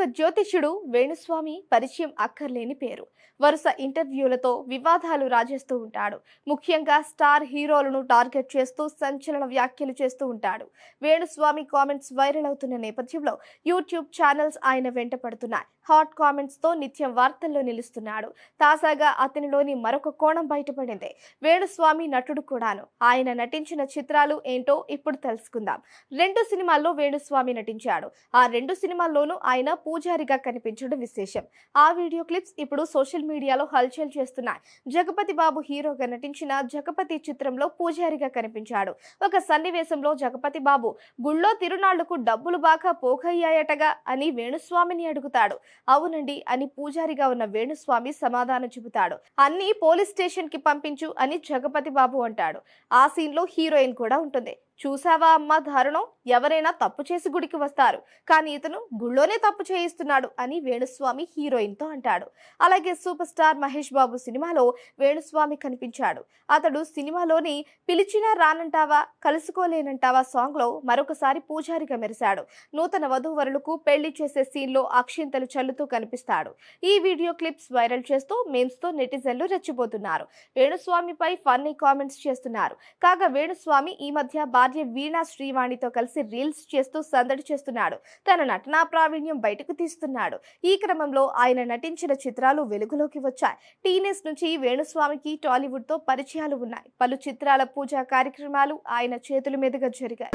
ఒక జ్యోతిష్యుడు వేణుస్వామి పరిచయం అక్కర్లేని పేరు. వరుస ఇంటర్వ్యూలతో వివాదాలు రాజేస్తూ ఉంటాడు. ముఖ్యంగా స్టార్ హీరోలను టార్గెట్ చేస్తూ సంచలన వ్యాఖ్యలు చేస్తూ ఉంటాడు. వేణుస్వామి కామెంట్స్ వైరల్ అవుతున్న నేపథ్యంలో యూట్యూబ్ ఛానల్స్ ఆయన వెంట పడుతున్నాయి. హాట్ కామెంట్స్తో నిత్యం వార్తల్లో నిలుస్తున్నాడు. తాజాగా అతనిలోని మరొక కోణం బయటపడింది. వేణుస్వామి నటుడు కూడాను. ఆయన నటించిన చిత్రాలు ఏంటో ఇప్పుడు తెలుసుకుందాం. రెండు సినిమాల్లో వేణుస్వామి నటించాడు. ఆ రెండు సినిమాల్లోనూ ఆయన పూజారిగా కనిపించడం విశేషం. ఆ వీడియో క్లిప్స్ ఇప్పుడు సోషల్ మీడియాలో హల్చల్ చేస్తున్నాయి. జగపతి బాబు హీరోగా నటించిన జగపతి చిత్రంలో పూజారిగా కనిపించాడు. ఒక సన్నివేశంలో జగపతి బాబు గుళ్ళో తిరునాళ్ళకు డబ్బులు బాగా పోగయ్యాయటగా అని వేణుస్వామిని అడుగుతాడు. అవునండి అని పూజారిగా ఉన్న వేణుస్వామి సమాధానం చెబుతాడు. అన్ని పోలీస్ స్టేషన్కి పంపించు అని జగపతి బాబు అంటాడు. ఆ సీన్లో హీరోయిన్ కూడా ఉంటుంది. చూసావా అమ్మ దారుణం ఎవరైనా తప్పు చేసి గుడికి వస్తారు. కానీ ఇతను గుళ్ళోనే తప్పు చేయిస్తున్నాడు అని వేణుస్వామి హీరోయిన్తో అంటాడు. అలాగే సూపర్ స్టార్ మహేష్ బాబు సినిమాలో వేణుస్వామి కనిపించాడు. అతడు సినిమాలోని పిలిచినా రానంటావా కలుసుకోలేనంటావా సాంగ్లో మరొకసారి పూజారిగా మెరిశాడు. నూతన వధూవరులకు పెళ్ళి చేసే సీన్లో అక్షింతలు చల్లుతూ కనిపిస్తాడు. ఈ వీడియో క్లిప్స్ వైరల్ చేస్తూ మేమ్స్తో నెటిజన్లు రెచ్చిపోతున్నారు. వేణుస్వామిపై ఫన్నీ కామెంట్స్ చేస్తున్నారు. కాగా వేణుస్వామి ఈ మధ్య భార్య వీణా శ్రీవాణితో కలిసి రీల్స్ చేస్తూ సందడి చేస్తున్నాడు. తన నటనా ప్రావీణ్యం బయటకు తీస్తున్నాడు. ఈ క్రమంలో ఆయన నటించిన చిత్రాలు వెలుగులోకి వచ్చాయి. టీనేజ్ నుంచి వేణుస్వామికి టాలీవుడ్తో పరిచయాలు ఉన్నాయి. పలు చిత్రాల పూజా కార్యక్రమాలు ఆయన చేతుల మీదుగా జరిగాయి.